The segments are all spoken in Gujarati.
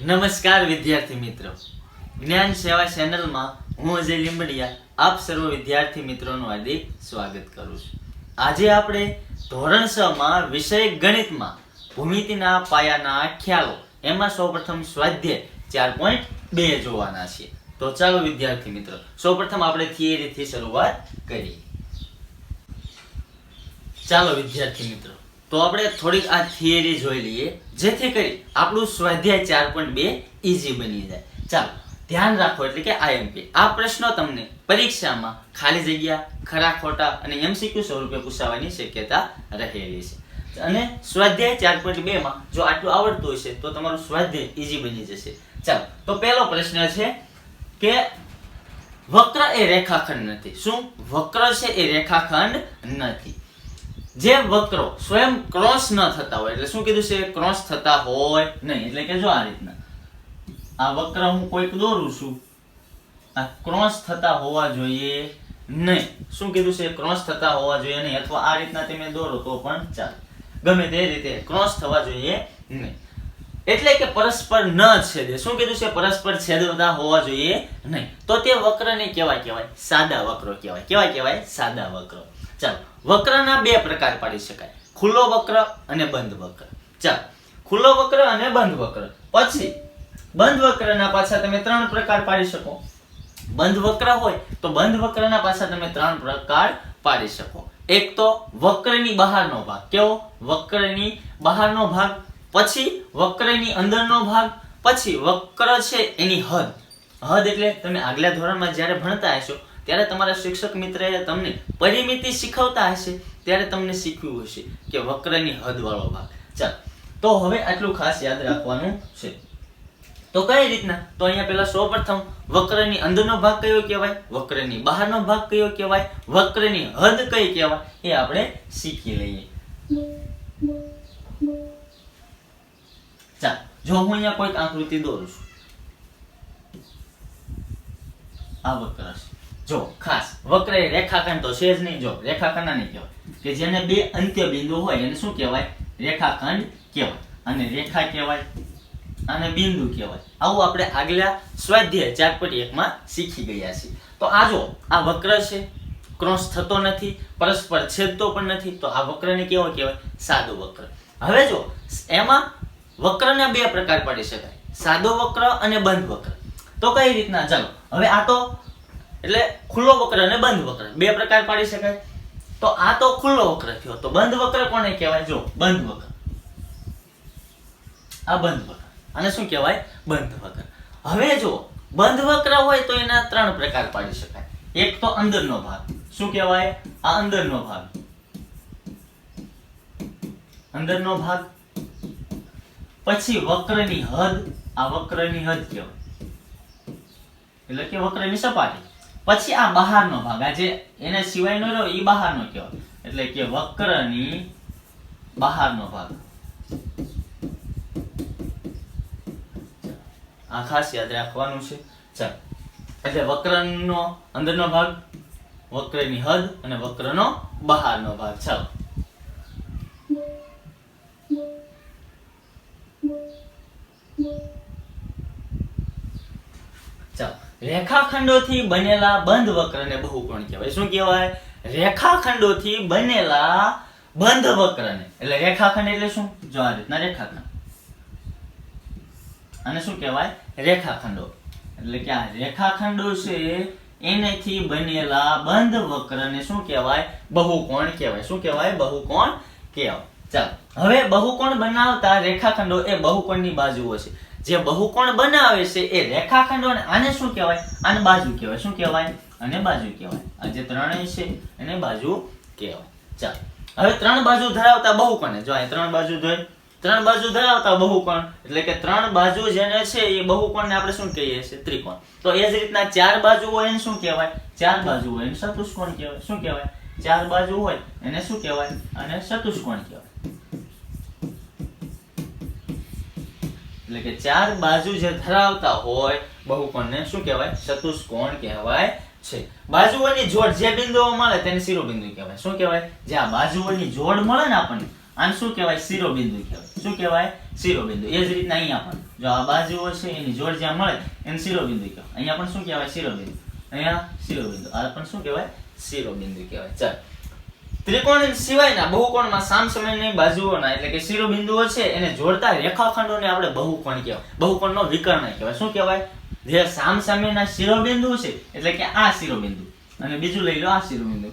નમસ્કાર વિદ્યાર્થી મિત્રો. જ્ઞાન સેવા ચેનલમાં હું અજય લીંબડિયા આપ સર્વ વિદ્યાર્થી મિત્રોનું હાર્દિક સ્વાગત કરું છું. આજે આપણે ધોરણ છ માં વિષય ગણિતમાં ભૂમિતિના પાયાના ખ્યાલો એમાં સૌપ્રથમ સ્વાધ્યાય ચાર પોઈન્ટ બે જોવાના છે. તો ચાલો વિદ્યાર્થી મિત્રો, સૌપ્રથમ આપણે થિયરીથી શરૂઆત કરીએ. ચાલો વિદ્યાર્થી મિત્રો તો આપણે થોડીક આ થિયરી જોઈ લઈએ. જેથી કરી આપણું સ્વાધ્યાય ચાર પોઈન્ટ બે ઇઝી બની જાય. ચાલો, ધ્યાન રાખો એટલે કે આઈએમપી આ પ્રશ્નો તમને પરીક્ષામાં ખાલી જગ્યા, ખરા, ખોટા અને એમસીક્યુ સ્વરૂપે પૂછાવાની શક્યતા રહેલી છે. અને સ્વાધ્યાય ચાર પોઈન્ટ બે માં જો આટલું આવડતું હશે, તો તમારું સ્વાધ્યાય ઈઝી બની જશે. ચાલો, તો પહેલો પ્રશ્ન છે કે વક્ર એ રેખાખંડ નથી. શું? વક્ર છે એ રેખાખંડ નથી. જે વક્રો સ્વયં ક્રોસ ન થતા હોય, એટલે શું કીધું છે? ક્રોસ થતા હોય નહીં, એટલે કે જો આ રીતના. આ વક્ર હું કોઈક દોરું છું. આ ક્રોસ થતા હોવા જોઈએ નહીં. શું કીધું છે? ક્રોસ થતા હોવા જોઈએ નહીં, અથવા આ રીતના તમે દોરો તો પણ ચાલે. ગમે તે રીતે ક્રોસ થવા જોઈએ નહીં. એટલે કે પરસ્પર ન છેદે. શું કીધું છે? પરસ્પર છેદતા હોવા જોઈએ નહીં. તો તે વક્રને કેવાય કહેવાય? સાદા વક્રો કહેવાય. કેવાય કહેવાય? સાદા વક્રો. ચાલો, વક્રના બે પ્રકાર પાડી શકાય. ખુલ્લો વક્ર અને બંધ વક્ર. ચાલો, ખુલ્લો વક્ર અને બંધ વક્ર. પછી, બંધ વક્રના પાછા તમે ત્રણ પ્રકાર પાડી શકો. બંધ વક્ર હોય તો બંધ વક્રના પાછા તમે ત્રણ પ્રકાર પાડી શકો. એક તો વક્રની બહારનો ભાગ. કેવો? વક્રની બહારનો ભાગ. પછી, વક્રની અંદરનો ભાગ. પછી, વક્ર છે એની હદ. હદ એટલે તમે આગલા ધોરણમાં જ્યારે ભણતા હશો ત્યારે તમારા શિક્ષક મિત્રએ તમને પરિમિતિ શીખવતા હશે, ત્યારે તમને શીખવ્યું હશે કે વક્રની હદ વાળો ભાગ. ચાલ, તો હવે આટલું ખાસ યાદ રાખવાનું છે. તો કઈ રીતના? તો અહીંયા પેલા સૌપ્રથમ, વક્રની અંદરનો ભાગ કયો કહેવાય? વક્રની બહારનો ભાગ કયો કહેવાય? વક્રની હદ કઈ કહેવાય? એ આપણે શીખી લઈએ. ચાલ, જો હું અહીંયા કોઈક આકૃતિ દોરું છું. આ વક્ર છે જો, ખાસ, વક્ર રેખાખંડ તો છે જ નહીં, જો રેખાખંડ નહીં કહેવાય. કે જેને બે અંત્ય બિંદુ હોય, એને શું કહેવાય? રેખાખંડ કહેવાય. અને રેખા કહેવાય, અને બિંદુ કહેવાય. આવું આપણે આગલા સ્વાધ્યાય ચાર એકમાં શીખી ગયા છીએ. તો આ જો, આ વક્ર છે, ક્રોસ થતો નથી, પરસ્પર છેદતો પણ નથી, તો આ વક્રને કેવો કહેવાય? સાદો વક્ર. હવે જો, એમાં વક્રના બે પ્રકાર પાડી શકાય. સાદો વક્ર અને બંધ વક્ર. તો કઈ રીતના? ચાલો, હવે આ તો એટલે ખુલ્લો વક્ર અને બંધ વક્ર, બે પ્રકાર પાડી શકાય. તો આ તો ખુલ્લો વક્ર થયો. તો બંધ વક્ર કોને કહેવાય? જો, બંધ વક્ર. આ બંધ વક્ર. અને શું કહેવાય? બંધ વક્ર. હવે જો, બંધ વક્ર હોય તો એના ત્રણ પ્રકાર પાડી શકાય. એક તો અંદરનો ભાગ. શું કહેવાય? આ અંદરનો ભાગ. અંદરનો ભાગ. પછી વક્રની હદ. આ વક્રની હદ કહેવાય. એટલે કે વક્રની સપાટી. પછી આ બહારનો ભાગ, આ જે એના સિવાયનો રહ્યો એ બહારનો કહેવાય. એટલે કે વક્રની બહારનો ભાગ. આ ખાસ યાદ રાખવાનું છે. ચાલ. એટલે વક્રનો અંદરનો ભાગ, વક્રની હદ અને વક્રનો બહારનો ભાગ. ચાલો. ચાલો. રેખાખંડોથી બનેલા બંધ વક્રને બહુકોણ કહેવાય. શું કહેવાય? રેખાખંડોથી બનેલા બંધ વક્રને એટલે રેખાખંડ એટલે શું? જો આ રીતના રેખાખંડ. અને શું કહેવાય? રેખાખંડો. એટલે કે આ રેખાખંડો છે, એનેથી બનેલા બંધ વક્રને શું કહેવાય? બહુકોણ કહેવાય. શું કહેવાય? બહુકોણ કહેવાય. ચાલો. હવે બહુકોણ બનાવતા રેખાખંડો એ બહુકોણની બાજુઓ છે. જે બહુકોણ બનાવે છે એ રેખાખંડો આને શું કહેવાય? આને બાજુ કહેવાય. શું કહેવાય? અને બાજુ કહેવાય. આ જે ત્રણેય છે એને બાજુ કહેવાય. ચાલો. હવે ત્રણ બાજુ ધરાવતા બહુકોણ જો અહીં ત્રણ બાજુ જોઈ ત્રણ બાજુ ધરાવતા બહુકોણ એટલે કે ત્રણ બાજુ જેને છે એ બહુકોણને આપણે શું કહીએ છીએ? ત્રિકોણ. તો એ જ રીતના ચાર બાજુ હોય એને શું કહેવાય? ચાર બાજુ હોય એને ચતુષ્કોણ કહેવાય. શું કહેવાય? ચાર બાજુ હોય એને શું કહેવાય? અને ચતુષ્કોણ કહેવાય. એટલે કે ચાર બાજુ જે ધરાવતા હોય, બહુકોણને શું કહેવાય? ચતુષ્કોણ કહેવાય છે. બાજુઓની જોડ જે બિંદુઓ મળે તેને શિરોબિંદુ કહેવાય. શું કહેવાય? જે આ બાજુઓની જોડ મળે ને આપણને, આને શું કહેવાય? શિરોબિંદુ કહેવાય. શું કહેવાય? શિરોબિંદુ. એ જ રીતના અહીંયા પણ. જો આ બાજુઓ છે, એની જોડ જ્યાં મળે, એને શિરોબિંદુ કહેવાય. અહીંયા પણ શું કહેવાય? શિરોબિંદુ. અહીંયા શિરોબિંદુ. આ પણ શું કહેવાય? શિરોબિંદુ કહેવાય. ચાલ. ત્રિકોણ સિવાયના બહુકોણમાં સામસામેની બાજુઓના એટલે કે શિરોબિંદુઓ છે, એને જોડતા રેખાખંડોને આપણે બહુકોણ કહેવાય. બહુકોણનો વિકર્ણ કહેવાય. શું કહેવાય? જે સામસામેના શિરોબિંદુ છે, એટલે કે આ શિરોબિંદુ. અને બીજું લઈ લો, આ શિરોબિંદુ.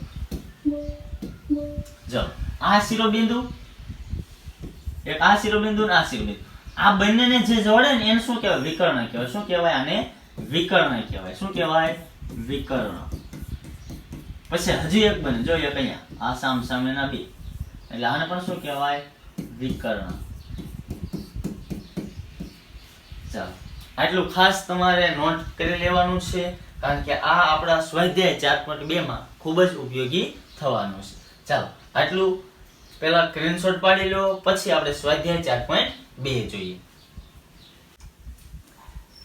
જો, આ શિરોબિંદુ, એક આ શિરોબિંદુ ને આ શિરોબિંદુ. આ બંનેને જે જોડે ને એને શું કહેવાય? વિકર્ણ કહેવાય. શું કહેવાય? આને વિકર્ણ કહેવાય. શું કહેવાય? વિકર્ણ. પછી હજી એક બને જો એક અહીંયા. આ સામ સામેના બે એટલે આને પણ શું કહેવાય? વિકર્ણ. ચાલો. આટલું ખાસ તમારે નોટ કરી લેવાનું છે, કારણ કે આ આપણા સ્વાધ્યાય ચાર પોઈન્ટ બે માં ખૂબ જ ઉપયોગી થવાનું છે. ચાલો, આટલું પહેલા સ્ક્રીનશોટ પાડી લો, પછી આપણે સ્વાધ્યાય ચાર પોઈન્ટ બે જોઈએ.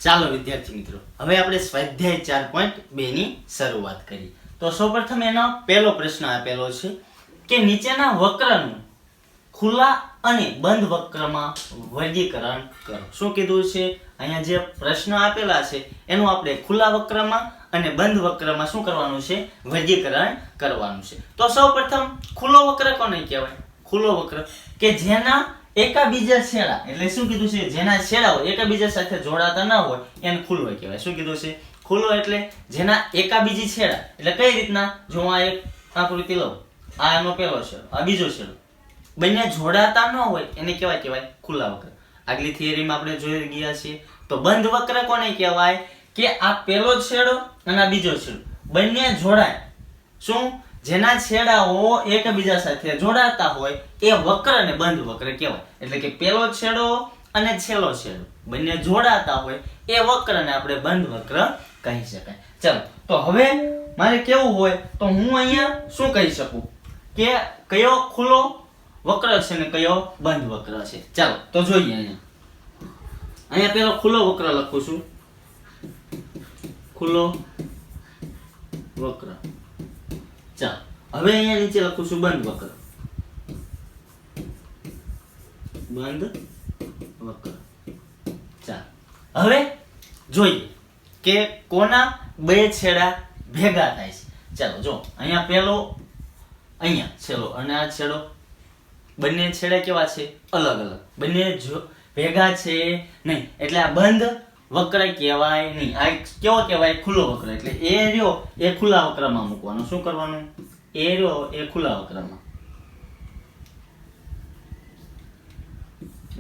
ચાલો વિદ્યાર્થી મિત્રો, હવે આપણે સ્વાધ્યાય ચાર પોઈન્ટ બે ની શરૂઆત કરી તો સૌપ્રથમ એનો પહેલો પ્રશ્ન આપેલો છે કે નીચેના વક્રનું ખુલ્લા અને બંધ વક્રમાં વર્ગીકરણ કરો. શું કીધું છે? અહીંયા જે પ્રશ્ન આપેલા છે, એનું આપણે ખુલ્લા વક્રમાં અને બંધ વક્રમાં શું કરવાનું છે? વર્ગીકરણ કરવાનું છે. તો સૌપ્રથમ ખુલ્લો વક્ર કોને કહેવાય? ખુલ્લો વક્ર. કે જેના એકાબીજા છેડા, એટલે શું કીધું છે? જેના છેડાઓ એકાબીજા સાથે જોડાતા ન હોય, એને ખુલ્લો કહેવાય. શું કીધું છે? ખુલ્લો એટલે જેના એકાબીજી છેડા. એટલે કઈ રીતના? જો હું આ એક આકૃતિ લઉં. આ એનો પહેલો છેડો, આ બીજો છેડો. બંને જોડાતા ન હોય, એને કહેવાય કહેવાય? ખુલ્લા વક્ર. આગલી થિયરીમાં આપણે જોઈ ગયા છીએ. તો બંધ વક્ર કોને કહેવાય? કે આ પહેલો છેડો અને આ બીજો છેડો. બંને જોડાય. શું? જેના છેડાઓ એકબીજા સાથે જોડાતા હોય, એ વક્ર ને બંધ વક્ર કહેવાય. એટલે કે પહેલો છેડો અને છેલ્લો છેડો. બંને જોડાતા હોય, એ વક્રને આપણે બંધ વક્ર કહી શકાય. ચાલો, તો હવે મારે કેવું હોય, તો હું અહીંયા શું કહી શકું? કે કયો ખુલ્લો વક્ર છે ને કયો બંધ વક્ર છે? ચાલો, તો જોઈએ અહીંયા. અહીંયા પેલો ખુલ્લો વક્ર લખું છું. ખુલ્લો વક્ર. ચાલો, હવે અહીંયા નીચે લખું છું બંધ વક્ર. બંધ વક્ર. ચાલો, હવે જોઈએ. કે કોના બે છેડા ભેગા થાય છે? ચાલો, જો, અહીંયા પેલો અહીંયા છેલો અને આ છેડો. બંને છેડા કેવા છે? અલગ અલગ. બંને જો ભેગા છે નહીં. એટલે આ બંધ વક્ર કહેવાય નહીં. આ કેવો કહેવાય? ખુલ્લો વક્ર. એટલે એ રહ્યો, એ ખુલ્લા વક્રમાં મૂકવાનું. શું કરવાનું? એ રહ્યો, એ ખુલ્લા વક્રમાં.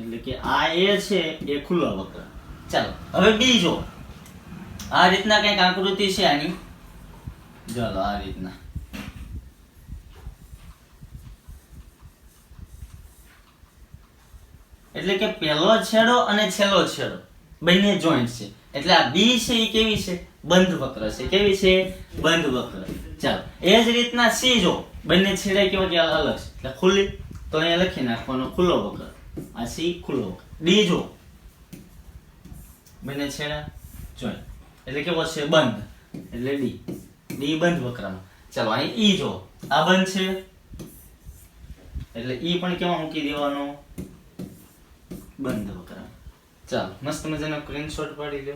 એટલે કે આ એ છે, એ ખુલ્લો વક્ર. ચાલો, હવે બીજો. આ રીતના કંઈક આકૃતિ છે આની. ચાલો, આ રીતના. એટલે કે પહેલો છેડો અને છેલ્લો છેડો. બંને જોઈન્ટ છે. એટલે આ બી છે એ કેવી છે? બંધ વક્ર છે. કેવી છે? બંધ વક્ર. ચાલો, એ જ રીતના સી જો, બંને છેડે કેવા કે અલગ છે. એટલે ખુલ્લી, તો અહીંયા લખી નાખવાનો ખુલ્લો વક્ર. આ સી ખુલ્લો વક્ર. ડી જો, બંને છેડા જોઈન્ટ એટલે કેવો છે? બંધ. એટલે ડી. ડી બંધ વક્રમાં. ચાલો, અહીં ઈ જો આ બંધ છે. એટલે ઈ પણ કેવા મૂકી દેવાનો? બંધ વક્રમ. ચાલો, મસ્ત મજાનો સ્ક્રીનશોટ પાડી લો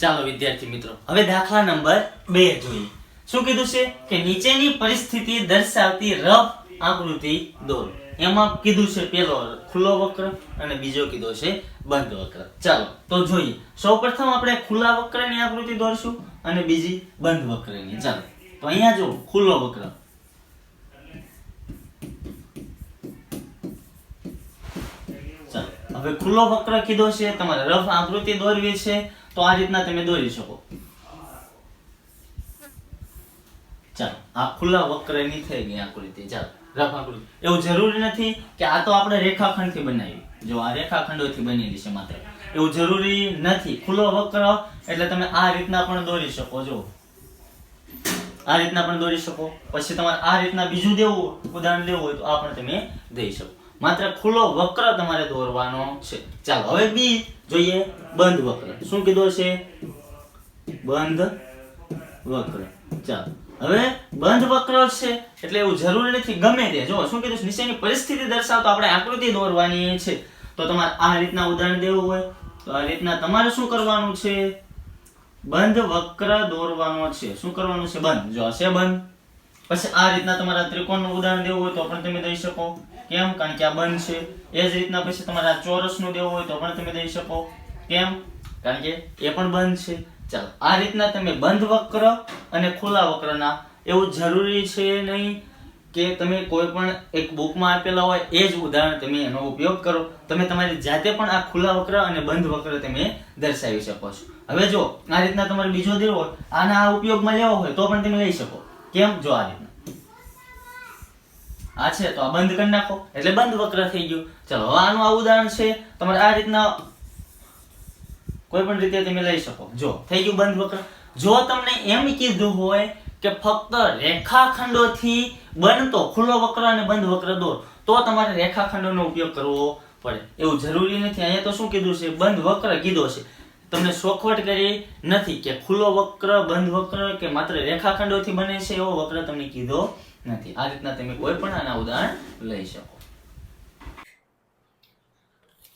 ચાલો, વિદ્યાર્થી મિત્રો, હવે દાખલા નંબર બે જોઈએ. શું કીધું છે? કે નીચેની પરિસ્થિતિ દર્શાવતી રફ આકૃતિ દોરો. એમાં કીધું છે, પેલો ખુલ્લો વક્ર અને બીજો કીધો છે બંધ વક્ર. ચાલો, તો જોઈએ. સૌપ્રથમ આપણે ખુલ્લા વક્રની આકૃતિ દોરશું અને બીજી બંધ વક્રની. ચાલો, તો અહીંયા જો ખુલ્લો વક્ર. હવે ખુલ્લો વક્ર કીધો છે, તમારે રફ આકૃતિ દોરવી છે, તો આ રીતના તમે દોરી શકો. ચાલો, આ ખુલ્લા વક્રની થઈ ગઈ આકૃતિ. ચાલો, રફ આકૃતિ. એવું જરૂરી નથી કે આ તો આપણે રેખાખંડથી બનાવી. જો આ રેખાખંડોથી બનેલી છે માત્ર. એવું જરૂરી નથી. ખુલ્લો વક્ર એટલે તમે આ રીતના પણ દોરી શકો જો આ રીતના પણ દોરી શકો. પછી તમારે આ રીતના બીજું દેવું, ઉદાહરણ દેવું હોય તો આ પણ તમે દઈ શકો. માત્ર ખુલ્લો વક્ર તમારે દોરવાનો છે. ચાલો, હવે બી જોઈએ બંધ વક્ર. શું કીધો છે બંધ વક્ર. ચાલો, હવે બંધ વક્ર છે એટલે એવું જરૂરી નથી. ગમે તે જો શું કીધું? નીચેની પરિસ્થિતિ દર્શાવતો આપણે આકૃતિ દોરવાની છે. તો તમારે આ રીતના ઉદાહરણ દેવું હોય, તો આ રીતના તમારે શું કરવાનું છે? બંધ વક્ર દોરવાનો છે. શું કરવાનું છે? બંધ. જો હશે બંધ, પછી આ રીતના તમારા ત્રિકોણનું ઉદાહરણ દેવું હોય તો પણ તમે દઈ શકો. કેમ? કારણ કે આ બંધ છે. એ જ રીતના પછી તમારા ચોરસનું દેવું હોય તો પણ તમે દઈ શકો. કેમ? કારણ કે એ પણ બંધ છે. ચાલો, આ રીતના તમે બંધ વક્ર અને ખુલ્લા વક્રના, એવું જરૂરી છે નહીં? કે તમે કોઈ પણ એક બુકમાં આપેલા હોય એ જ ઉદાહરણ તમે એનો ઉપયોગ કરો. તમે તમારી જાતે પણ આ ખુલ્લા વક્ર અને બંધ વક્ર તમે દર્શાવી શકો છો. હવે જો આ રીતના તમારે બીજો દેવો હોય, આના આ ઉપયોગમાં લેવો હોય તો પણ તમે લઈ શકો. કેમ? જો આ રીતના. આ છે, તો આ બંધ કરી નાખો. એટલે બંધ વક્ર થઈ ગયું. ચલો, હવે આનું આ ઉદાહરણ છે. તમારે આ રીતના કોઈ પણ રીતે તમે લઈ શકો. જો, થઈ ગયું બંધ વક્ર. જો તમને એમ કીધું હોય કે ફક્ત રેખાખંડોથી બનતો ખુલ્લો વક્ર અને બંધ વક્ર દોર, તો તમારે રેખાખંડોનો ઉપયોગ કરવો પડે. એવું જરૂરી નથી. અહીંયા તો શું કીધું છે? બંધ વક્ર કીધો છે. તમને શોખવટ કરી નથી કે ખુલ્લો વક્ર, બંધ વક્ર કે માત્ર રેખાખંડોથી બને છે એવો વક્ર તમને કીધો નથી. આ રીતના તમે કોઈ પણ આના ઉદાહરણ લઈ શકો.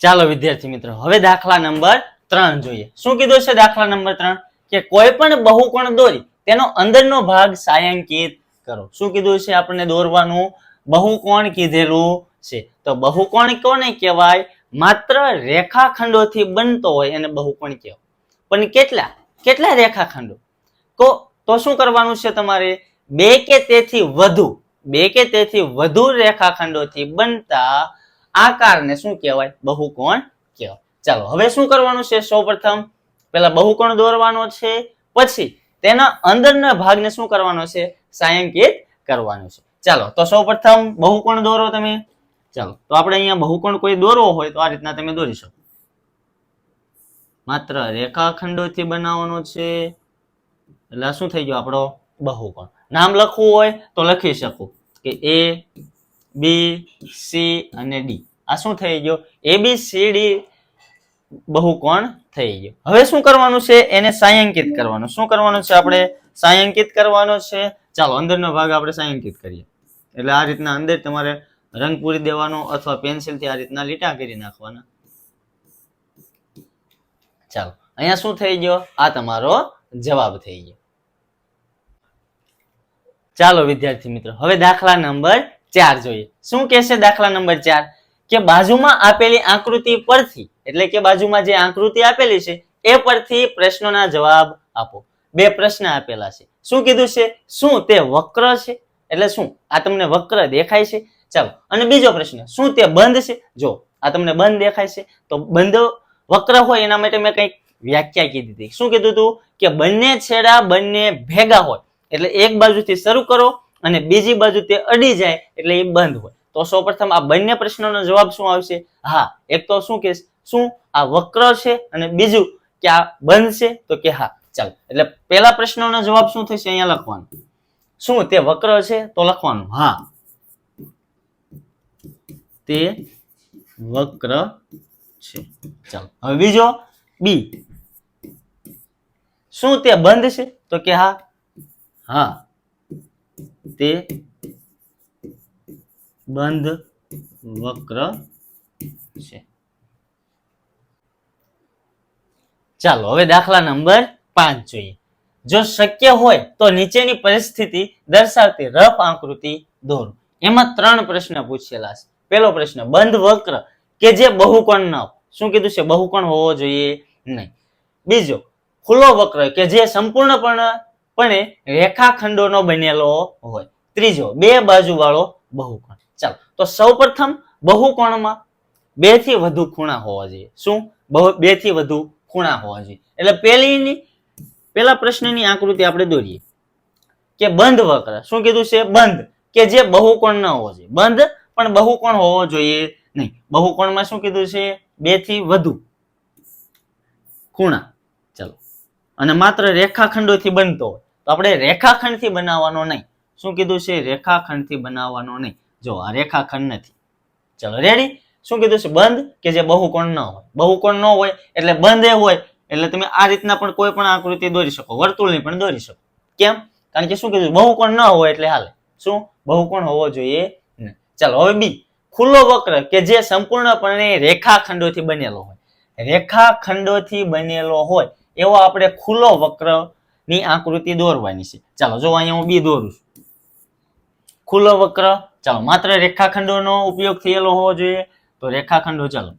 ચાલો વિદ્યાર્થી મિત્રો, હવે દાખલા નંબર ત્રણ જોઈએ. શું કીધું છે દાખલા નંબર ત્રણ? કે કોઈ પણ બહુકોણ દોરી તેનો અંદરનો ભાગ સાયંકિત કરો. શું કીધું છે આપણને દોરવાનું? બહુકોણ કીધેલું છે. તો બહુકોણ કોને કહેવાય? માત્ર રેખાખંડોથી બનતો હોય એને બહુકોણ કહેવાય. પણ કેટલા? કેટલા રેખાખંડો? તો તો શું કરવાનું છે તમારે? બે કે તેથી વધુ, બે કે તેથી વધુ રેખાખંડોથી બનતા આકારને શું કહેવાય? બહુકોણ કહેવાય. ચાલો, હવે શું કરવાનું છે? સૌપ્રથમ પેલા બહુકોણ દોરવાનો છે, પછી તેના અંદરના ભાગને શું કરવાનો છે? સાયંકિત કરવાનો છે. ચાલો, તો સૌપ્રથમ બહુકોણ દોરો તમે. ચાલો, તો આપણે અહીંયા બહુકોણ કોઈ દોરવો હોય તો આ રીતના તમે દોરી શકો. માત્ર રેખાખંડોથી બનાવવાનો છે. એટલે શું થઈ ગયો આપણો? બહુકોણ. નામ લખવું હોય તો લખી શકું કે એ બી સી અને ડી આ શું થઈ ગયો? એ બી સી ડી બહુકોણ થઈ ગયું. હવે શું કરવાનું છે? એને સાયાંકિત કરવાનું. શું કરવાનું છે આપણે? સાયાંકિત કરવાનો છે. ચાલો, અંદરનો ભાગ આપણે સાયાંકિત કરીએ. એટલે આ રીતના અંદર તમારે રંગ પૂરી દેવાનો અથવા પેન્સિલથી આ રીતના લીટા કરી નાખવાના. ચાલો, અહીંયા શું થઈ ગયો? આ તમારો જવાબ થઈ ગયો. ચાલો, વિદ્યાર્થી મિત્રો, હવે દાખલા નંબર ચાર જોઈએ. શું કહેશે દાખલા નંબર ચાર? કે બાજુમાં આપેલી આકૃતિ પરથી, એટલે કે બાજુમાં જે આકૃતિ આપેલી છે, એ પરથી પ્રશ્નોના જવાબ આપો. બે પ્રશ્ન આપેલા છે. શું કીધું છે? શું તે વક્ર છે? એટલે શું? આ તમને વક્ર દેખાય છે? ચાલો, અને બીજો પ્રશ્ન, શું તે બંધ છે? જો, આ તમને બંધ દેખાય છે, તો બંધ વક્ર હોય એના માટે મેં કંઈક વ્યાખ્યા કીધી હતી. શું કીધું હતું કે બંને છેડા બંને ભેગા હોય. એટલે એક બાજુથી શરૂ કરો અને બીજી બાજુ તે અડી જાય, એટલે એ બંધ હોય. તો સૌપ્રથમ આ બંને પ્રશ્નોનો જવાબ શું આવશે? હા, એક તો શું કે શું? આ વક્ર છે અને બીજું કે આ બંધ છે? તો કે હા, ચાલો. એટલે પહેલા પ્રશ્નનો જવાબ શું થશે અહીંયા લખવાનો? શું તે વક્ર છે? તો લખવાનું, હા. તે વક્ર છે. ચાલો. હવે બીજો, બી. શું તે બંધ છે? તો કે હા. હા. તે બંધ વક્ર છે. ચાલો, હવે દાખલા નંબર પાંચ જોઈએ. જો શક્ય હોય તો નીચેની પરિસ્થિતિ દર્શાવતી રફ આકૃતિ દોરો. એમાં ત્રણ પ્રશ્ન પૂછેલા છે. પહેલો પ્રશ્ન, બંધ વક્ર કે જે બહુકોણ ન શું કીધું છે? બહુકોણ હોવો જોઈએ નહીં. બીજો, ખુલ્લો વક્ર કે જે સંપૂર્ણપણે રેખાખંડોનો બનેલો હોય? ત્રીજો, બે બાજુ વાળો બહુકોણ. ચાલો, તો સૌપ્રથમ બહુકોણમાં બેથી વધુ ખૂણા હોવા જોઈએ. શું? બહુ બેથી વધુ ખૂણા હોવા જોઈએ. એટલે પહેલીની પેલા પ્રશ્નની આકૃતિ આપણે દોરીએ. કે બંધ વક્ર, શું કીધું છે? બંધ. કે જે બહુકોણ ન હોવો જોઈએ. બંધ, પણ બહુકોણ હોવો જોઈએ નહીં. બહુકોણમાં શું કીધું છે? બેથી વધુ ખૂણા. ચલો. અને માત્ર રેખાખંડોથી બનતો હોય. તો આપણે રેખાખંડથી બનાવવાનો નહીં. શું કીધું છે? રેખાખંડથી બનાવવાનો નહીં. જો, આ રેખાખંડ નથી. ચલો રેડી શું કીધું છે? બંધ કે જે બહુકોણ ન હોય? બહુકોણ ન હોય એટલે બંધ એ હોય. એટલે તમે આ રીતના પણ કોઈ પણ આકૃતિ દોરી શકો, વર્તુળની પણ દોરી શકો. કેમ? કારણ કે શું કીધું? બહુકોણ ન હોય એટલે હાલે. શું? બહુકોણ હોવો જોઈએ ને. ચાલો, હવે બી. ખુલ્લો વક્ર કે જે સંપૂર્ણપણે રેખાખંડોથી બનેલો હોય. રેખાખંડોથી બનેલો હોય. એવો આપણે ખુલ્લો વક્રની આકૃતિ દોરવાની છે. ચાલો, જો અહીંયા હું બી દોરું છું. ખુલ્લો વક્ર ચાલો, માત્ર રેખાખંડોનો ઉપયોગ થયેલો હોવો જોઈએ. તો રેખાખંડો ચાલો.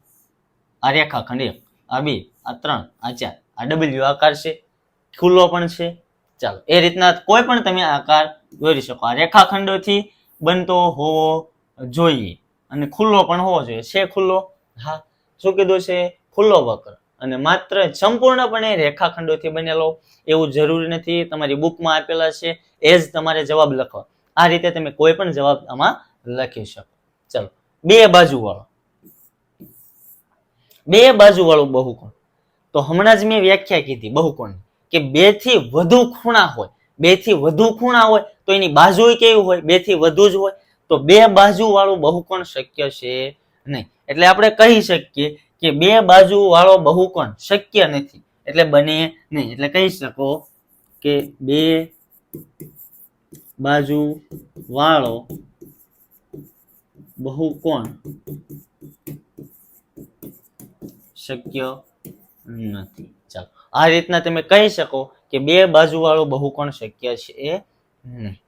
આ રેખાખંડ એક, આ બે, આ ત્રણ, આ ચાર, આ ડબલ્યુ આકાર છે. ખુલ્લો પણ છે. ચાલો, એ રીતના કોઈ પણ તમે આકાર દોરી શકો. આ રેખાખંડોથી બનતો હોવો જોઈએ અને ખુલ્લો પણ હોવો જોઈએ. છે ખુલ્લો? હા. શું કીધું છે? ખુલ્લો વક્ર. અને માત્ર સંપૂર્ણપણે રેખાખંડોથી બનેલો એવું જરૂરી નથી. તમારી બુકમાં આપેલા છે. એ જ તમારે જવાબ લખવા. આ રીતે તમે કોઈ પણ જવાબ આમાં લખી શકો. ચલો. બે બાજુ વાળો બે બાજુ વાળું બહુકોણ. તો હમણાં જ મેં વ્યાખ્યા કીધી બહુકોણ કે બેથી વધુ ખૂણા હોય બેથી વધુ ખૂણા હોય, તો એની બાજુ કેવી હોય? બેથી વધુ જ હોય. તો બે બાજુ વાળું બહુકોણ શક્ય છે નહીં. એટલે આપણે કહી શકીએ કે બે બાજુ વાળો બહુકોણ શક્ય નથી. એટલે બને નહીં. એટલે કહી શકો કે બે બાજુ વાળો બહુકોણ શક્ય નથી. ચાલો. આ રીતના તમે કહી શકો કે બે બાજુવાળો બહુકોણ શક્ય છે એ નહીં.